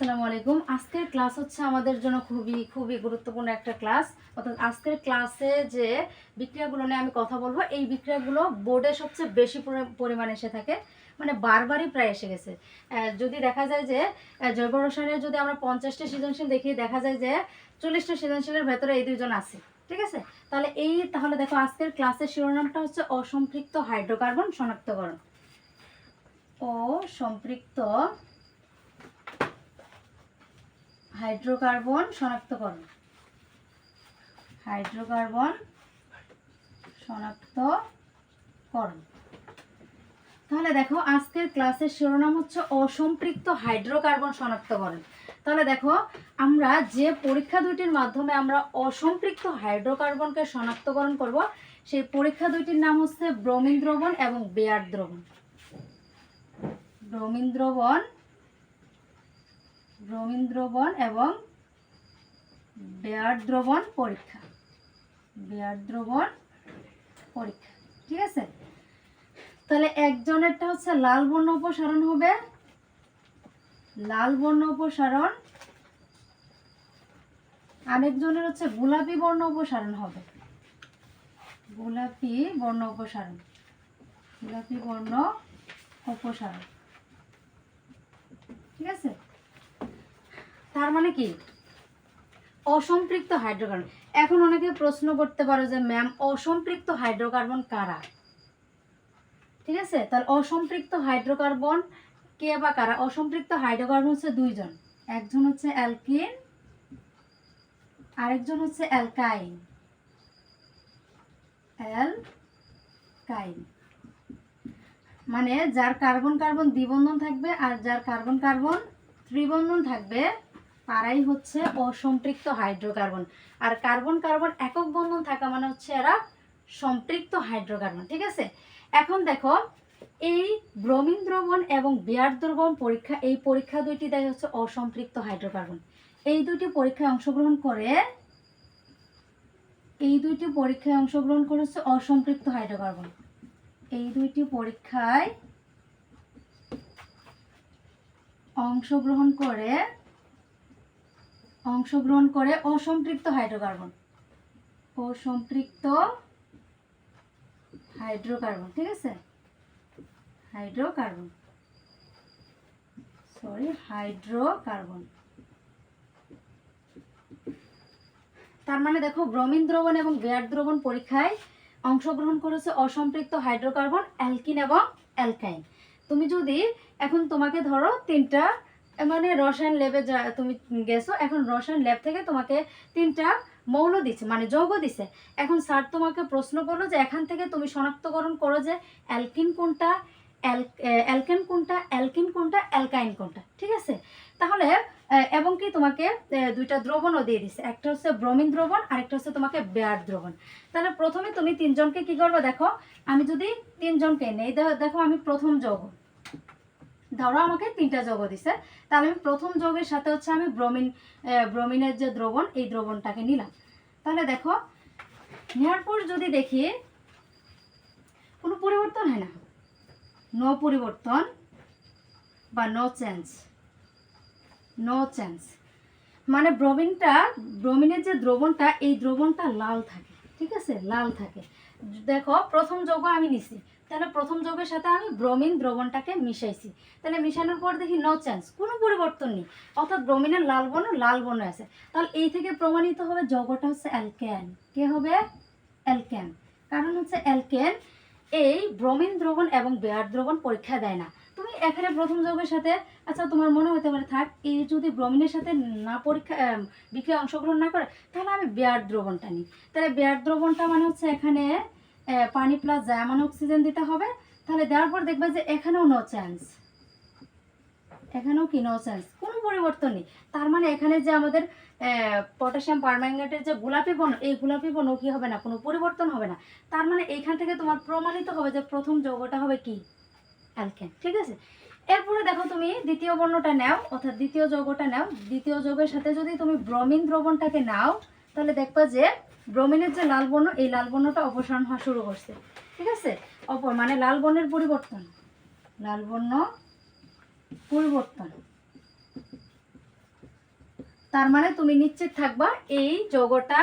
আসসালামু আলাইকুম। আজকের ক্লাস হচ্ছে আমাদের জন্য খুবই খুবই গুরুত্বপূর্ণ একটা ক্লাস। অর্থাৎ আজকের ক্লাসে যে বিক্রিয়াগুলো নিয়ে আমি কথা বলব, এই বিক্রিয়াগুলো বোর্ডে সবচেয়ে বেশি পরিমাণে এসে থাকে। মানে বারবারই প্রায় এসে গেছে। যদি দেখা যায় যে জৈব রসায়নের যদি আমরা পঞ্চাশটা সৃজনশীল দেখি, দেখা যায় যে চল্লিশটা সৃজনশীলের ভেতরে এই দুইজন আছে। ঠিক আছে? তাহলে এই, তাহলে দেখো আজকের ক্লাসের শিরোনামটা হচ্ছে অসম্পৃক্ত হাইড্রোকার্বন শনাক্তকরণ। অসম্পৃক্ত হাইড্রোকার্বন শনাক্তকরণ। হাইড্রোকার্বন শনাক্তকরণ। তাহলে দেখো, আজকের ক্লাসের শিরোনাম হচ্ছে অসম্পৃক্ত হাইড্রোকার্বন শনাক্তকরণ। তাহলে দেখো, আমরা যে পরীক্ষা দুইটির মাধ্যমে আমরা অসম্পৃক্ত হাইড্রোকার্বনকে শনাক্তকরণ করব, সেই পরীক্ষা দুইটির নাম হচ্ছে ব্রোমিন দ্রবণ এবং বেয়ার দ্রবণ। ব্রোমিন দ্রবণ ব্রোমিন দ্রবণ এবং বেয়ার দ্রবণ পরীক্ষা। বেয়ার দ্রবণ পরীক্ষা, ঠিক আছে? তাহলে একজনেরটা হচ্ছে লাল বর্ণ অপসারণ হবে। লাল বর্ণ অপসারণ, আরেকজনের হচ্ছে গোলাপি বর্ণ অপসারণ হবে। গোলাপি বর্ণ অপসারণ, গোলাপি বর্ণ অপসারণ, ঠিক আছে? তার মানে কি? অসম্পৃক্ত হাইড্রোকার্বন। এখন অনেকে প্রশ্ন করতে পারো যে, ম্যাম, অসম্পৃক্ত হাইড্রোকার্বন কারা? ঠিক আছে? তাহলে অসম্পৃক্ত হাইড্রোকার্বন কে বা কারা? অসম্পৃক্ত হাইড্রোকার্বন হচ্ছে দুইজন। একজন হচ্ছে অ্যালকিন, আরেকজন হচ্ছে অ্যালকাইন। অ্যালকাইন। মানে যার কার্বন কার্বন দ্বিবন্ধন থাকবে আর যার কার্বন কার্বন ত্রিবন্ধন থাকবে তারাই হচ্ছে অসম্পৃক্ত হাইড্রোকার্বন। আর কার্বন কার্বন একক বন্ধন থাকা মানে হচ্ছে এরা সম্পৃক্ত হাইড্রোকার্বন, ঠিক আছে? এখন দেখো, এই ব্রোমিন দ্রবণ এবং বিয়ার দ্রবণ পরীক্ষা, এই পরীক্ষা দুইটি দেখা হচ্ছে অসম্পৃক্ত হাইড্রোকার্বন। এই দুইটি পরীক্ষায় অংশগ্রহণ করে, এই দুইটি পরীক্ষায় অংশগ্রহণ করেছে অসম্পৃক্ত হাইড্রোকার্বন। এই দুইটি পরীক্ষায় অংশগ্রহণ করে অংশগ্রহণ করে অসম্পৃক্ত হাইড্রোকার্বন। অসম্পৃক্ত হাইড্রোকার্বন, ঠিক আছে? হাইড্রোকার্বন। Sorry hydrocarbon. তার মানে দেখো ব্রোমিন দ্রবণ এবং বেয়ার দ্রবণ পরীক্ষায় অংশগ্রহণ করেছে অসম্পৃক্ত হাইড্রোকার্বন, অ্যালকিন এবং অ্যালকাইন। তুমি যদি এখন তোমাকে ধরো তিনটা মানে রসায়ন ল্যাবে যা তুমি গেছো, এখন রসায়ন ল্যাব থেকে তোমাকে তিনটা মৌল দিচ্ছে মানে যৌগ দিছে এখন স্যার তোমাকে প্রশ্ন করল যে এখান থেকে তুমি শনাক্তকরণ করো যে অ্যালকিন কোনটা অ্যালকেন কোনটা, অ্যালকিন কোনটা, অ্যালকাইন কোনটা, ঠিক আছে? তাহলে এবং কি তোমাকে দুইটা দ্রবণও দিয়ে দিছে একটা হচ্ছে ব্রোমিন দ্রবণ, আরেকটা হচ্ছে তোমাকে বেয়ার দ্রবণ। তাহলে প্রথমে তুমি তিনজনকে কি করবে দেখো, আমি যদি তিনজনকে নেই দেখো আমি প্রথম যৌগ। ধরো আমাকে তিনটা যৌগ দিছে, তাহলে আমি প্রথম যৌগের সাথে হচ্ছে আমি ব্রোমিন ব্রোমিনের যে দ্রবণ, এই দ্রবণটাকে নিলাম। তাহলে দেখো, নেওয়ার পর যদি দেখি, কোনো পরিবর্তন হয় না। নো পরিবর্তন বা নো চেঞ্জ নো চেঞ্জ মানে ব্রোমিনটা, ব্রোমিনের যে দ্রবণটা, এই দ্রবণটা লাল থাকে, ঠিক আছে? লাল থাকে। দেখো, প্রথম যৌগ আমি নিছি। তাহলে প্রথম যৌগের সাথে আমি ব্রোমিন দ্রবণটাকে মিশাইছি। তাহলে মিশানোর পর দেখি নো চেঞ্জ কোনো পরিবর্তন নেই। অর্থাৎ ব্রোমিনের লাল বর্ণ লাল বর্ণ আছে। তাহলে এই থেকে প্রমাণিত হবে যৌগটা হচ্ছে অ্যালকেন কে হবে? অ্যালকেন কারণ হচ্ছে অ্যালকেন এই ব্রোমিন দ্রবণ এবং বেয়ার দ্রবণ পরীক্ষা দেয় না। তুমি এখানে প্রথম যৌগের সাথে আচ্ছা তোমার মনে হতে পারে, থাক, এই যদি ব্রোমিনের সাথে না পরীক্ষা বিক্রিয়া অংশগ্রহণ না করে, তাহলে আমি বেয়ার দ্রবণটা নিই। তাহলে বেয়ার দ্রবণটা মানে হচ্ছে এখানে পানি প্লাস জায়মান অক্সিজেন দিতে হবে। তাহলে দেওয়ার পর দেখবে যে এখানেও নো চান্স এখানেও কি নো চান্স কোনো পরিবর্তন নেই। তার মানে এখানে যে আমাদের পটাশিয়াম পারম্যাঙ্গনেটের যে গোলাপি বন, এই গোলাপি বর্ণ কি হবে না? কোনো পরিবর্তন হবে না। তার মানে এইখান থেকে তোমার প্রমাণিত হবে যে প্রথম যৌগটা হবে কি? অ্যালকেন ঠিক আছে? এরপরে দেখো তুমি দ্বিতীয় বর্ণটা নাও, অর্থাৎ দ্বিতীয় যৌগটা নাও। দ্বিতীয় যৌগের সাথে যদি তুমি ব্রমিন দ্রবণটাকে নাও, তাহলে দেখবা যে ব্রোমিনের যে লাল বর্ণ, এই লাল বর্ণটা অপসারণ হওয়া শুরু করছে। ঠিক আছে? অপর মানে লাল বর্ণের পরিবর্তন। লাল বর্ণ পরিবর্তন। তার মানে তুমি নিশ্চিত থাকবা এই যৌগটা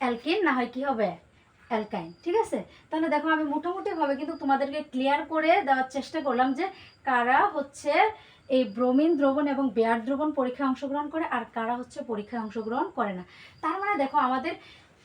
অ্যালকিন, না হয় কি হবে? অ্যালকাইন। ঠিক আছে? তাহলে দেখো আমি মোটামুটি ভাবে কিন্তু তোমাদেরকে ক্লিয়ার করে দেওয়ার চেষ্টা করলাম যে কারা হচ্ছে এই ব্রোমিন দ্রবণ এবং বেয়ার দ্রবণ পরীক্ষায় অংশগ্রহণ করে, আর কারা হচ্ছে পরীক্ষায় অংশগ্রহণ করে না? তার মানে দেখো, আমাদের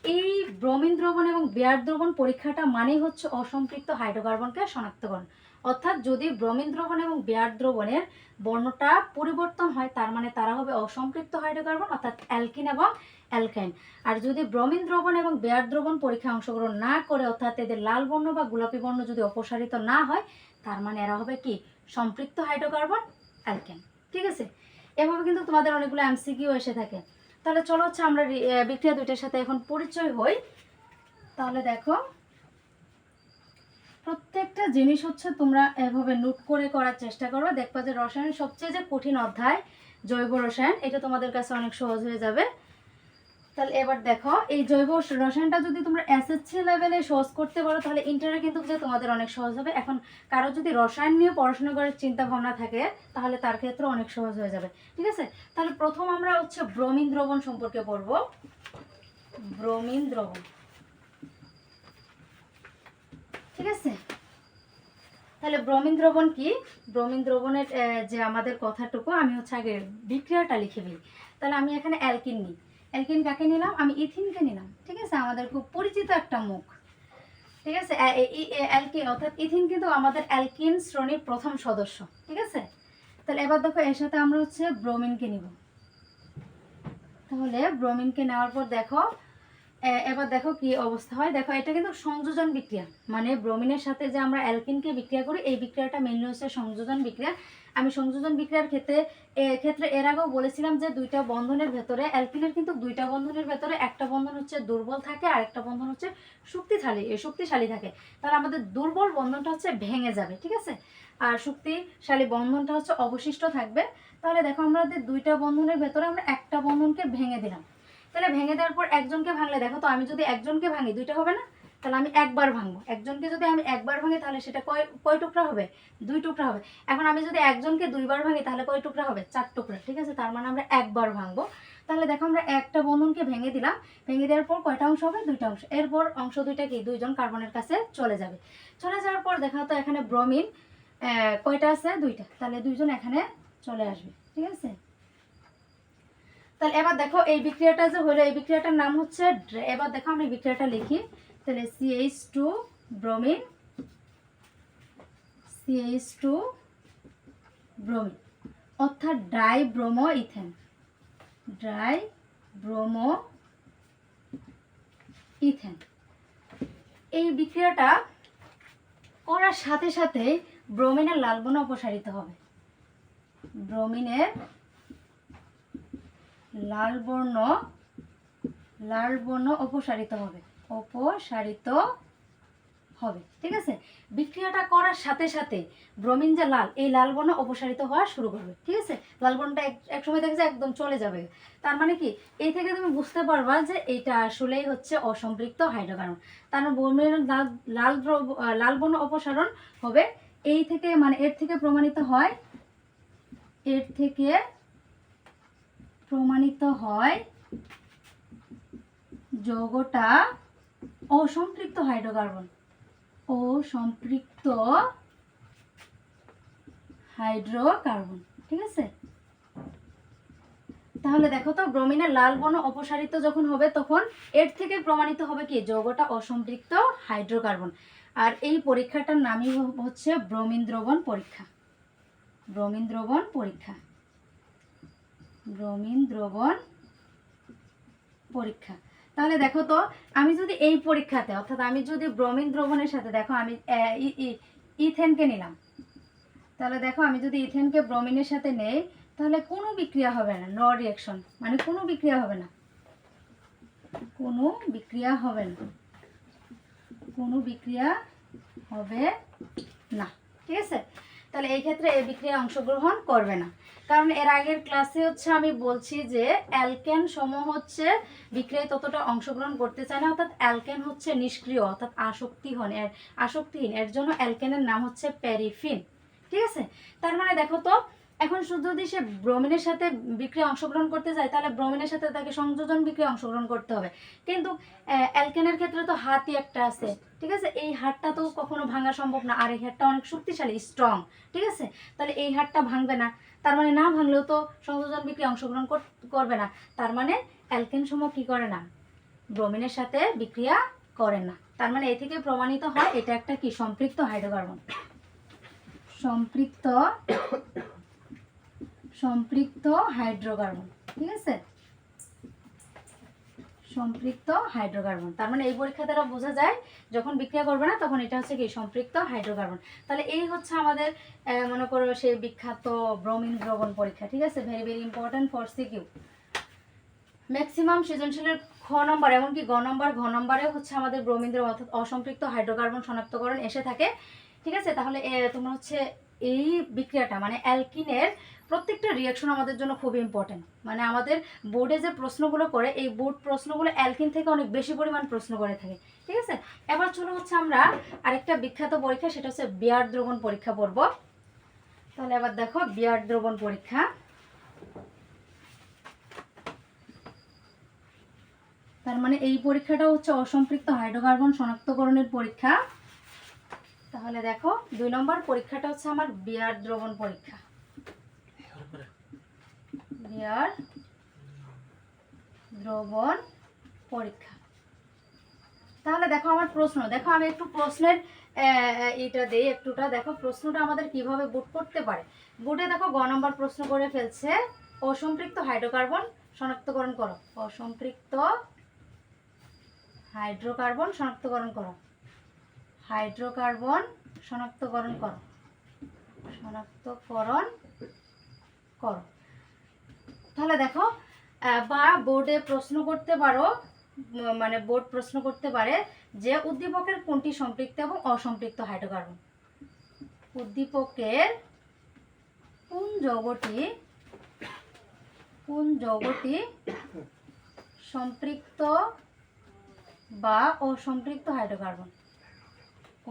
এই ব্রোমিন দ্রবণ এবং বেয়ার দ্রবণ পরীক্ষাটা মানেই হচ্ছে অসম্পৃক্ত হাইড্রোকার্বনকে শনাক্তকরণ। অর্থাৎ যদি ব্রোমিন দ্রবণ এবং বেয়ার দ্রবণের বর্ণটা পরিবর্তন হয়, তার মানে তারা হবে অসম্পৃক্ত হাইড্রোকার্বন, অর্থাৎ অ্যালকিন এবং অ্যালকাইন। আর যদি ব্রোমিন দ্রবণ এবং বেয়ার দ্রবণ পরীক্ষায় অংশগ্রহণ না করে, অর্থাৎ এদের লাল বর্ণ বা গোলাপি বর্ণ যদি অপসারিত না হয়, তার মানে এরা হবে কি? সম্পৃক্ত হাইড্রোকার্বন অ্যালকেন ঠিক আছে? এভাবে কিন্তু তোমাদের অনেকগুলো এমসিকিউ এসে থাকে। তাহলে চলো হচ্ছে আমরা বিক্রিয়া দুইটার সাথে এখন পরিচয় হই। তাহলে দেখো, প্রত্যেকটা জিনিস হচ্ছে তোমরা এভাবে নোট করে করার চেষ্টা করো দেখবা যে রসায়নের সবচেয়ে যে কঠিন অধ্যায়, জৈব রসায়ন, এটা তোমাদের কাছে অনেক সহজ হয়ে যাবে। তাহলে এবার দেখো, এই জৈব রসায়নটা যদি তোমরা এসএসসি লেভেলে সহজ করতে পারো, তাহলে ইন্টারে কিন্তু যে তোমাদের অনেক সহজ হবে। এখন কারও যদি রসায়ন নিয়ে পড়াশোনা করার চিন্তা ভাবনা থাকে, তাহলে তার ক্ষেত্রে অনেক সহজ হয়ে যাবে। ঠিক আছে? তাহলে প্রথম আমরা হচ্ছে ব্রোমিন দ্রবণ সম্পর্কে পড়ব। ব্রোমিন দ্রবণ। ঠিক আছে? তাহলে ব্রোমিন দ্রবণ কি? ব্রোমিন দ্রবণের যে আমাদের কথাটুকু, আমি হচ্ছে আগে বিক্রিয়াটা লিখে দিই তাহলে আমি এখানে অ্যালকিন নিই। অ্যালকিন কাকে নিলাম? আমি ইথিনকে নিলাম। ঠিক আছে? আমাদের খুব পরিচিত একটা মুখ। ঠিক আছে? অ্যালকিন অর্থাৎ ইথিন কিন্তু আমাদের অ্যালকিন শ্রেণির প্রথম সদস্য। ঠিক আছে? তাহলে এবার দেখো, এর সাথে আমরা হচ্ছে ব্রোমিনকে নিব। তাহলে ব্রোমিনকে নেওয়ার পর দেখো এবার দেখো কি অবস্থা হয়। দেখো, এটা কিন্তু সংযোজন বিক্রিয়া। মানে ব্রোমিনের সাথে যে আমরা অ্যালকিনকে বিক্রিয়া করি, এই বিক্রিয়াটা মেনলি হচ্ছে সংযোজন বিক্রিয়া। আমি সংযোজন বিক্রিয়ার ক্ষেত্রে ক্ষেত্রে এর আগেও বলেছিলাম যে দুইটা বন্ধনের ভেতরে, অ্যালকিনের কিন্তু দুইটা বন্ধনের ভেতরে একটা বন্ধন হচ্ছে দুর্বল থাকে, আর একটা বন্ধন হচ্ছে শক্তিশালী শক্তিশালী থাকে। তাহলে আমাদের দুর্বল বন্ধনটা হচ্ছে ভেঙে যাবে, ঠিক আছে? আর শক্তিশালী বন্ধনটা হচ্ছে অবশিষ্ট থাকবে। তাহলে দেখো আমাদের দুইটা বন্ধনের ভেতরে আমরা একটা বন্ধনকে ভেঙে দিলাম। তাহলে ভেঙে দেওয়ার পর একজনকে ভাঙলে, দেখো তো আমি যদি একজনকে ভাঙি, দুইটা হবে না? তাহলে আমি একবার ভাঙবো। একজনকে যদি আমি একবার ভাঙি, তাহলে সেটা কয় কয় টুকরা হবে? দুই টুকরা হবে। এখন আমি যদি একজনকে দুইবার ভাঙি, তাহলে কয় টুকরা হবে? চার টুকরা, ঠিক আছে? তার মানে আমরা একবার ভাঙবো। তাহলে দেখো আমরা একটা বন্ধনকে ভেঙে দিলাম। ভেঙে দেওয়ার পর কয়টা অংশ হবে? দুইটা অংশ। এরপর অংশ দুইটা কি? দুইজন কার্বনের কাছে চলে যাবে। চলে যাওয়ার পর দেখা তো এখানে ব্রমিন কয়টা আছে? দুইটা। তাহলে দুইজন এখানে চলে আসবে, ঠিক আছে? তাহলে এবার দেখো এই বিক্রিয়াটা যে হলো, এই বিক্রিয়াটার নাম হচ্ছে এবার দেখো আমি বিক্রিয়াটা লিখি। তাহলে C H two bromine C H two bromine অর্থাৎ die bromo ethane dry bromo ethane এই বিক্রিয়াটা করার সাথে সাথে ব্রোমিনের লাল বর্ণ অপসারিত হবে। ব্রোমিনের লাল বর্ণ লাল বর্ণ অপসারিত হবে। অপসারিত হবে, ঠিক আছে? বিক্রিয়াটা করার সাথে সাথে ব্রোমিন যে লাল, এই লাল বর্ণ অপসারিত হওয়া শুরু করবে, ঠিক আছে? লাল বর্ণটা এক সময় দেখে যে একদম চলে যাবে। তার মানে কি? এই থেকে তুমি বুঝতে পারবা যে এইটা আসলেই হচ্ছে অসম্পৃক্ত হাইড্রোকার্বন। তার মানে ব্রোমিনের লাল লাল লাল বর্ণ অপসারণ হবে, এই থেকে মানে এর থেকে প্রমাণিত হয়, এর থেকে প্রমাণিত হয় যৌগটা অসম্পৃক্ত হাইড্রোকার্বন। অসম্পৃক্ত হাইড্রোকার্বন, ঠিক আছে? তাহলে দেখো তো, ব্রোমিনের লাল বর্ণ অপসারিত যখন হবে, তখন এর থেকে প্রমাণিত হবে কি? যৌগটা অসম্পৃক্ত হাইড্রোকার্বন। আর এই পরীক্ষাটার নামই হচ্ছে ব্রোমিন দ্রবণ পরীক্ষা। ব্রোমিন দ্রবণ পরীক্ষা। ব্রোমিন দ্রবণ পরীক্ষা। তাহলে দেখো তো, আমি যদি এই পরীক্ষাতে, অর্থাৎ আমি যদি ব্রোমিন দ্রবণের সাথে, দেখো আমি ইথেনকে নিলাম। তাহলে দেখো, আমি যদি ইথেনকে ব্রোমিনের সাথে নেই, তাহলে কোনো বিক্রিয়া হবে না, ন রিয়াকশন মানে কোনো বিক্রিয়া হবে না। কোনো বিক্রিয়া হবে না। কোনো বিক্রিয়া হবে না। ঠিক আছে? তাহলে এই ক্ষেত্রে এই বিক্রিয়া অংশগ্রহণ করবে না। কারণ এর আগের ক্লাসে হচ্ছে আমি বলছি যে অ্যালকেন সমূহ হচ্ছে বিক্রিয়ায় ততটা অংশগ্রহণ করতে চায় না, অর্থাৎ অ্যালকেন হচ্ছে নিষ্ক্রিয়, অর্থাৎ আসক্তিহীন, এর আসক্তিহীন। এর জন্য অ্যালকেনের নাম হচ্ছে প্যারিফিন। ঠিক আছে? তার মানে দেখো তো, এখন শুধু যদি সে ব্রোমিনের সাথে বিক্রিয়া অংশগ্রহণ করতে যায় তাহলে ব্রোমিনের সাথে তাকে সংযোজন বিক্রিয়া অংশগ্রহণ করতে হবে। কিন্তু অ্যালকেনের ক্ষেত্রে তো হাতই একটা আছে। ঠিক আছে? এই হাতটা তো কখনো ভাঙা সম্ভব না, আর এই হাতটা অনেক শক্তিশালী স্ট্রং ঠিক আছে? তাহলে এই হাতটা ভাঙবে না। তার মানে না ভাঙলেও তো সংযোজন বিক্রিয়া অংশগ্রহণ কর- করবে না। তার মানে অ্যালকেন সমূহ কি করে না? ব্রোমিনের সাথে বিক্রিয়া করে না। তার মানে এ থেকে প্রমাণিত হয় এটা একটা কি? সম্পৃক্ত হাইড্রোকার্বন। সম্পৃক্ত সম্পৃক্ত হাইড্রোকার্বন। ঠিক আছে? সম্পৃক্ত হাইড্রোকার্বন তার মানে এই পরীক্ষা দ্বারা বোঝা যায়, যখন বিক্রিয়া করবে না, তখন এটা হচ্ছে কি সম্পৃক্ত হাইড্রোকার্বন তাহলে এই হচ্ছে আমাদের মনে করো সেই বিখ্যাত ব্রোমিন দ্রবণ পরীক্ষা, ঠিক আছে? Very very important for C Q maximum সৃজনশীলের খ নম্বর, এমনকি গ নম্বর, ঘ নম্বরেও হচ্ছে আমাদের ব্রোমিন দ্রবণ অর্থাৎ অসম্পৃক্ত হাইড্রোকার্বন শনাক্তকরণ এসে থাকে। ঠিক আছে? তাহলে তোমরা হচ্ছে এই বিক্রিয়াটা মানে অ্যালকিনের প্রত্যেকটা রিয়াকশন আমাদের জন্য খুব ইম্পর্টেন্ট মানে আমাদের বোর্ডে যে প্রশ্নগুলো করে, এই বোর্ড প্রশ্নগুলো অ্যালকিন থেকে অনেক বেশি পরিমাণ প্রশ্ন করে থাকে, ঠিক আছে? এবার চলো হচ্ছে আমরা আরেকটা বিখ্যাত পরীক্ষা, সেটা হচ্ছে বিয়ার দ্রবণ পরীক্ষা পড়ব। তাহলে এবার দেখো বিয়ার দ্রবণ পরীক্ষা। তার মানে এই পরীক্ষাটা হচ্ছে অসম্পৃক্ত হাইড্রোকার্বন শনাক্তকরণের পরীক্ষা। তাহলে দেখো, দুই নম্বর পরীক্ষাটা হচ্ছে আমার বিয়ার দ্রবণ পরীক্ষা। বিয়ার দ্রবণ পরীক্ষা। তাহলে দেখো আমার প্রশ্ন, দেখো আমি একটু প্রশ্নের এটা দেই, একটুটা। দেখো প্রশ্নটা আমাদের কীভাবে বুট করতে পারে? বুটে দেখো গ নম্বর প্রশ্ন করে ফেলছে, অসম্পৃক্ত হাইড্রোকার্বন শনাক্তকরণ করো। অসম্পৃক্ত হাইড্রোকার্বন শনাক্তকরণ করো। হাইড্রোকার্বন শনাক্তকরণ করো। শনাক্তকরণ করো। তাহলে দেখো বা বোর্ডে প্রশ্ন করতে পারো মানে বোর্ড প্রশ্ন করতে পারে যে উদ্দীপকের কোনটি সম্পৃক্ত এবং অসম্পৃক্ত হাইড্রোকার্বন? উদ্দীপকের কোন যৌগটি কোন যৌগটি সম্পৃক্ত বা অসম্পৃক্ত হাইড্রোকার্বন?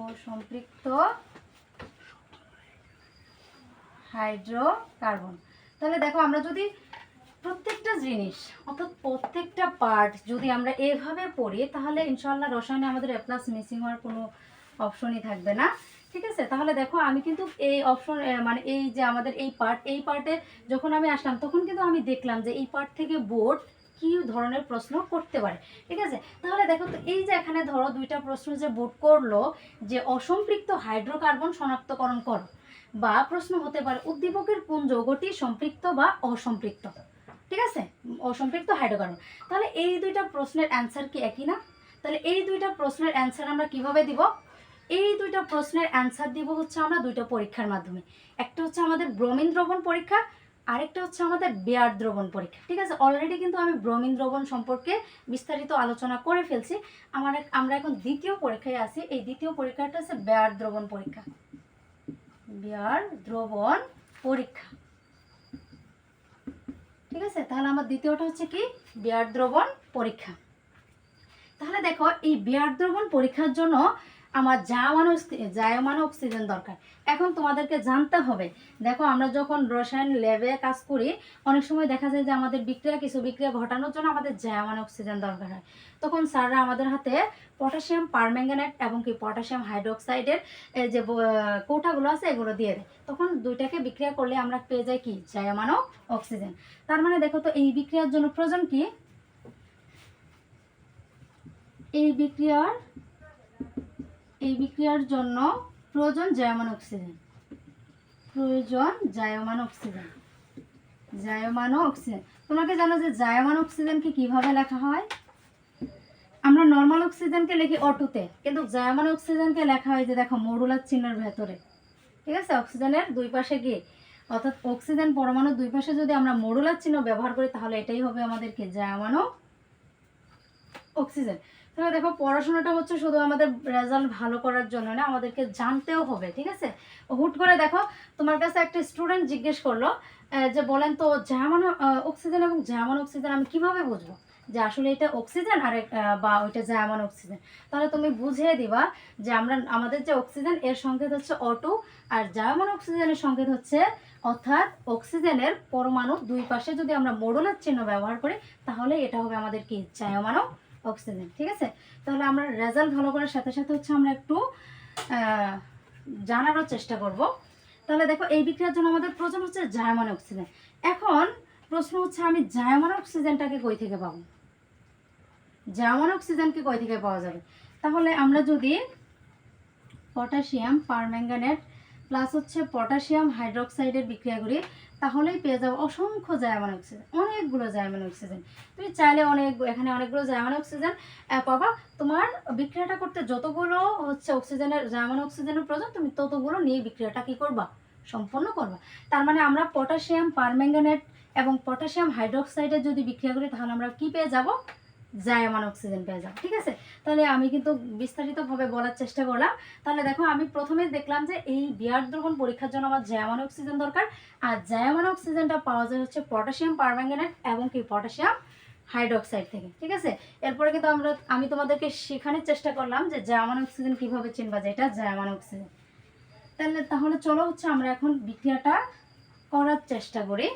অসম্পৃক্ত হাইড্রোকার্বন। তাহলে দেখো, আমরা যদি প্রত্যেকটা জিনিস, অর্থাৎ প্রত্যেকটা পার্ট যদি আমরা এভাবে পড়ি, তাহলে ইনশাল্লাহ রসায়নে আমাদের এ মিসিং হওয়ার কোনো অপশনই থাকবে না। ঠিক আছে? তাহলে দেখো, আমি কিন্তু এই অপশন মানে এই যে আমাদের এই পার্ট এই পার্টে যখন আমি আসলাম, তখন কিন্তু আমি দেখলাম যে এই পার্ট থেকে বোর্ড কি ধরনের প্রশ্ন করতে পারে? ঠিক আছে? তাহলে দেখো তো, এই যে এখানে ধরো দুইটা প্রশ্ন যে বোর্ড করল যে অসম্পৃক্ত হাইড্রোকার্বন শনাক্তকরণ করো, বা প্রশ্ন হতে পারে উদ্দীপকের কোন যৌগটি সম্পৃক্ত বা অসম্পৃক্ত? ঠিক আছে? অসম্পৃক্ত হাইড্রোকার্বন। তাহলে এই দুইটা প্রশ্নের অ্যান্সার কি একই না? তাহলে এই দুইটা প্রশ্নের অ্যান্সার আমরা কীভাবে দিব? এই দুইটা প্রশ্নের অ্যান্সার দিব হচ্ছে আমরা দুইটা পরীক্ষার মাধ্যমে। একটা হচ্ছে আমাদের ব্রোমিন দ্রবণ পরীক্ষা আরেকটা হচ্ছে আমাদের বেয়ার দ্রবণ পরীক্ষা, ঠিক আছে? অলরেডি কিন্তু আমি ব্রোমিন দ্রবণ সম্পর্কে বিস্তারিত আলোচনা করে ফেলছি। আমার আমরা এখন দ্বিতীয় পরীক্ষায় আছি, এই দ্বিতীয় পরীক্ষাটা হচ্ছে বেয়ার দ্রবণ পরীক্ষা। বেয়ার দ্রবণ পরীক্ষা। ঠিক আছে? তাহলে আমার দ্বিতীয়টা হচ্ছে কি? বিয়ার দ্রবণ পরীক্ষা। তাহলে দেখো, এই বিয়ার দ্রবণ পরীক্ষার জন্য আমার জায়মান জায়মান অক্সিজেন দরকার। এখন তোমাদেরকে জানতে হবে, দেখো আমরা যখন রসায়ন ল্যাবে কাজ করি, অনেক সময় দেখা যায় যে আমাদের বিক্রিয়া, কিছু বিক্রিয়া ঘটানোর জন্য আমাদের জায়মান অক্সিজেন দরকার হয়। তখন স্যাররা আমাদের হাতে পটাশিয়াম পারম্যাঙ্গানেট এবং কি পটাশিয়াম হাইড্রোক্সাইডের যে কৌটাগুলো আছে, এগুলো দিয়ে দেয়। তখন দুইটাকে বিক্রিয়া করলে আমরা পেয়ে যাই কি? জায়মানো অক্সিজেন। তার মানে দেখো তো, এই বিক্রিয়ার জন্য প্রয়োজন কি? এই বিক্রিয়ার এই বিক্রিয়ার জন্য প্রয়োজন জায়মান অক্সিজেন। প্রয়োজন জায়মান অক্সিজেন। জায়মান অক্সিজেন। তোমাকে জানো যে জায়মান অক্সিজেনকে কীভাবে লেখা হয়? আমরা নর্মাল অক্সিজেনকে লিখি অটোতে, কিন্তু জায়মান অক্সিজেনকে লেখা হয় যে দেখো মডুলার চিহ্নের ভেতরে। ঠিক আছে? অক্সিজেনের দুই পাশে গিয়ে। অর্থাৎ অক্সিজেন পরমাণুর দুই পাশে যদি আমরা মডুলার চিহ্ন ব্যবহার করি, তাহলে এটাই হবে আমাদেরকে জায়মানো অক্সিজেন। তাহলে দেখো, পড়াশোনাটা হচ্ছে শুধু আমাদের রেজাল্ট ভালো করার জন্য না, আমাদেরকে জানতেও হবে, ঠিক আছে? হুট করে দেখো, তোমার কাছে একটা স্টুডেন্ট জিজ্ঞেস করল যে বলেন তো জামানো অক্সিজেন এবং জামান অক্সিজেন আমি কীভাবে বুঝব যে আসলে এটা অক্সিজেন আর বা ওইটা জামান অক্সিজেন তাহলে তুমি বুঝিয়ে দিবা যে আমরা, আমাদের যে অক্সিজেন এর সংকেত হচ্ছে অটু আর জামান অক্সিজেনের সংকেত হচ্ছে, অর্থাৎ অক্সিজেনের পরমাণু দুই পাশে যদি আমরা মোডলের চিহ্ন ব্যবহার করি, তাহলে এটা হবে আমাদের কি? জায়মানব অক্সিজেন ঠিক আছে? তাহলে আমরা রেজাল্ট ভালো করার সাথে সাথে হচ্ছে আমরা একটু জানারও চেষ্টা করব। তাহলে দেখো, এই বিক্রিয়ার জন্য আমাদের প্রয়োজন হচ্ছে জায়মান অক্সিজেন এখন প্রশ্ন হচ্ছে, আমি জায়মান অক্সিজেনটাকে কই থেকে পাবো? জায়মান অক্সিজেনকে কই থেকে পাওয়া যাবে? তাহলে আমরা যদি পটাশিয়াম পারম্যাঙ্গানেট প্লাস হচ্ছে পটাশিয়াম হাইড্রোক্সাইডের বিক্রিয়া করি তাহলেই পেয়ে যাব। অসংখ্য জায়মান অক্সিজেন অনেকগুলো জায়মান অক্সিজেন তুমি চাইলে অনেক, এখানে অনেকগুলো জায়মান অক্সিজেন পাবা। তোমার বিক্রিয়াটা করতে যতগুলো হচ্ছে অক্সিজেনের জায়মান অক্সিজেনের প্রয়োজন, তুমি ততগুলো নিয়ে বিক্রিয়াটা কী করবা? সম্পন্ন করবা। তার মানে আমরা পটাশিয়াম পারম্যাঙ্গানেট এবং পটাশিয়াম হাইড্রোক্সাইডের যদি বিক্রিয়া করি, তাহলে আমরা কী পেয়ে যাব? জায়মান অক্সিজেন পেয়ে যাব ঠিক আছে? তাহলে আমি কিন্তু বিস্তারিতভাবে বলার চেষ্টা করলাম। তাহলে দেখো, আমি প্রথমে দেখলাম যে এই বিয়ার দ্রবণ পরীক্ষার জন্য আমার জায়মান অক্সিজেন দরকার। আর জায়মান অক্সিজেনটা পাওয়া যায় হচ্ছে পটাশিয়াম পারম্যাঙ্গানেট এবং কি পটাশিয়াম হাইড্রোক্সাইড থেকে, ঠিক আছে? এরপরে কিন্তু আমরা, আমি তোমাদেরকে শেখানোর চেষ্টা করলাম যে জার্মান অক্সিজেন কীভাবে চিনবা যে এটা জার্মান অক্সিজেন। তাহলে তাহলে চলো হচ্ছে আমরা এখন বিক্রিয়াটা করার চেষ্টা করি।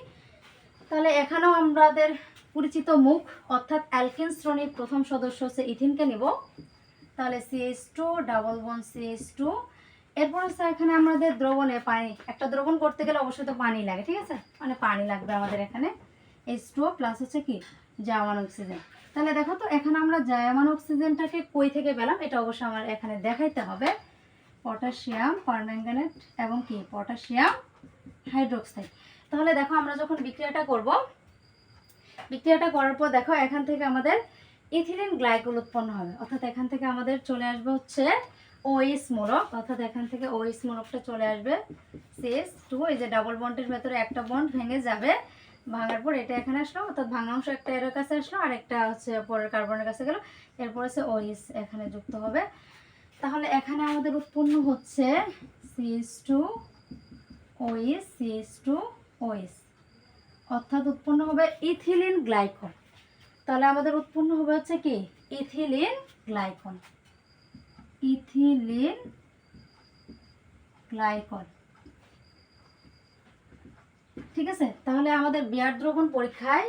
তাহলে এখানেও আমাদের পরিচিত মুখ, অর্থাৎ অ্যালকিন শ্রেণির প্রথম সদস্য হচ্ছে ইথিনকে নিব। তাহলে C H two double one C H two এরপর হচ্ছে এখানে আমাদের দ্রবণে পানি, একটা দ্রবণ করতে গেলে অবশ্যই তো পানি লাগে, ঠিক আছে? মানে পানি লাগবে আমাদের এখানে। এইচ টু প্লাস হচ্ছে কি? জার্মান অক্সিজেন তাহলে দেখো তো, এখানে আমরা জার্মান অক্সিজেনটাকে কই থেকে পেলাম? এটা অবশ্যই আমার এখানে দেখাইতে হবে। পটাশিয়াম, পারম্যাঙ্গানেট এবং কি? Potassium hydroxide. তাহলে দেখো আমরা যখন বিক্রিয়াটা করব বিক্রিয়াটা করার পর দেখো, এখান থেকে আমাদের ইথিলিন গ্লাইকোল উৎপন্ন হবে। অর্থাৎ এখান থেকে আমাদের চলে আসবে হচ্ছে ওইস মোলক অর্থাৎ এখান থেকে ওইস মোলকটা চলে আসবে। সিএস টু এই যে ডাবল বন্ডের ভেতরে একটা বন্ড ভেঙে যাবে, ভাঙার পর এটা এখানে আসলো। অর্থাৎ ভাঙা অংশ একটা এর কাছে আসলো, আর একটা হচ্ছে পরের কার্বনের কাছে গেল। এরপর হচ্ছে ওইস এখানে যুক্ত হবে। তাহলে এখানে আমাদের উৎপন্ন হচ্ছে সিএস টু ওইস সিএস টু ওইস অর্থাৎ উৎপন্ন হবে ইথিলিন গ্লাইকন। তাহলে আমাদের উৎপন্ন হবে হচ্ছে কি? Ethylene glycol. Ethylene glycol. ঠিক আছে? তাহলে আমাদের বিয়ার দ্রবণ পরীক্ষায়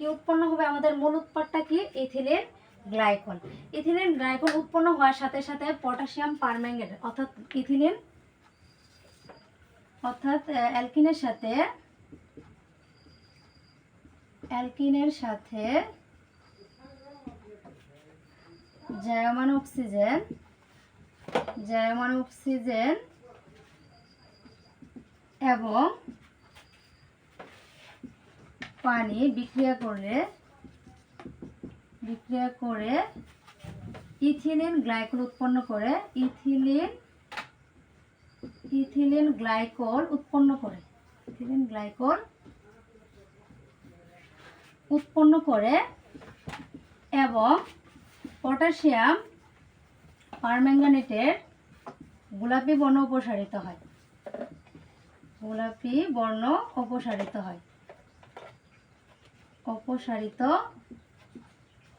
কি উৎপন্ন হবে? আমাদের মূল উৎপাদটা কি? ইথিলিন গ্লাইকল ইথিলিন গ্লাইকল উৎপন্ন হওয়ার সাথে সাথে পটাশিয়াম পারম্যাঙ্গেট, অর্থাৎ ইথিলিন, অর্থাৎ অ্যালকিনের সাথে অ্যালকিনের সাথে জায়মান অক্সিজেন জায়মান অক্সিজেন এবং পানি বিক্রিয়া করলে বিক্রিয়া করে ইথিলিন গ্লাইকোল উৎপন্ন করে, ইথিলিন ইথিলিন গ্লাইকোল উৎপন্ন করে, ইথিলিন গ্লাইকল উৎপন্ন করে এবং পটাশিয়াম পারম্যাঙ্গানেটের গোলাপি বর্ণ অপসারিত হয়। গোলাপি বর্ণ অপসারিত হয়। অপসারিত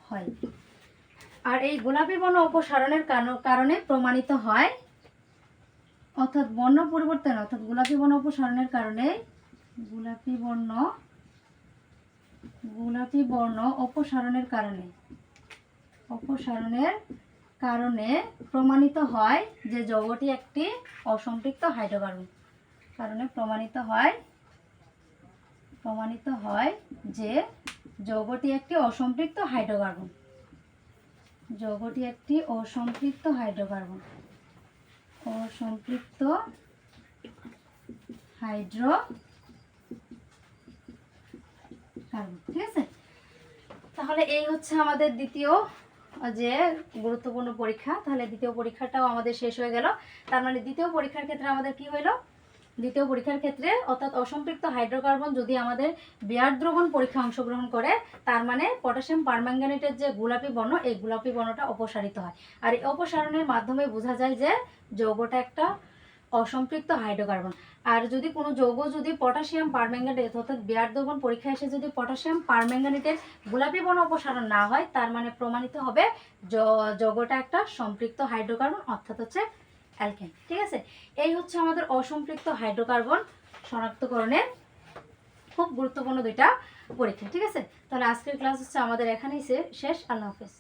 হয়। আর এই গোলাপি বর্ণ অপসারণের কারণ- প্রমাণিত হয়, অর্থাৎ বর্ণ পরিবর্তন, অর্থাৎ গোলাপি বর্ণ অপসারণের কারণে গোলাপি বর্ণ গোলাপি বর্ণ অপসারণের কারণে। অপসারণের কারণে প্রমাণিত হয় যে যৌগটি একটি অসম্পৃক্ত হাইড্রোকার্বন কারণে প্রমাণিত হয় প্রমাণিত হয় যে যৌগটি একটি অসম্পৃক্ত হাইড্রোকার্বন যৌগটি একটি অসম্পৃক্ত হাইড্রোকার্বন অসম্পৃক্ত হাইড্রো ঠিক আছে? তাহলে এই হচ্ছে আমাদের দ্বিতীয় যে গুরুত্বপূর্ণ পরীক্ষা। তাহলে দ্বিতীয় পরীক্ষাটাও আমাদের শেষ হয়ে গেল। তার মানে দ্বিতীয় পরীক্ষার ক্ষেত্রে আমাদের কি হলো? দ্বিতীয় পরীক্ষার ক্ষেত্রে অর্থাৎ অসম্পৃক্ত হাইড্রোকার্বন যদি আমাদের বিয়ার দ্রবণ পরীক্ষা অংশগ্রহণ করে, তার মানে পটাশিয়াম পারম্যাঙ্গানেটের যে গোলাপি বর্ণ, এই গোলাপি বর্ণটা অপসারিত হয়। আর এই অপসারণের মাধ্যমে বোঝা যায় যে যৌগটা একটা অসম্পৃক্ত হাইড্রোকার্বন। আর যদি কোনো যৌগ যদি পটাশিয়াম পারম্যাঙ্গানেট অর্থাৎ বিয়ার দ্রবণ পরীক্ষা এসে যদি পটাশিয়াম পারম্যাঙ্গানেটের গোলাপি বর্ণ অপসারণ না হয়, তার মানে প্রমাণিত হবে যৌগটা একটা সম্পৃক্ত হাইড্রোকার্বন, অর্থাৎ হচ্ছে অ্যালকেন। ঠিক আছে? এই হচ্ছে আমাদের অসম্পৃক্ত হাইড্রোকার্বন শনাক্তকরণের খুব গুরুত্বপূর্ণ দুইটা পরীক্ষা। ঠিক আছে? তাহলে আজকের ক্লাস হচ্ছে আমাদের এখানেই শেষ। আল্লাহ হাফেজ।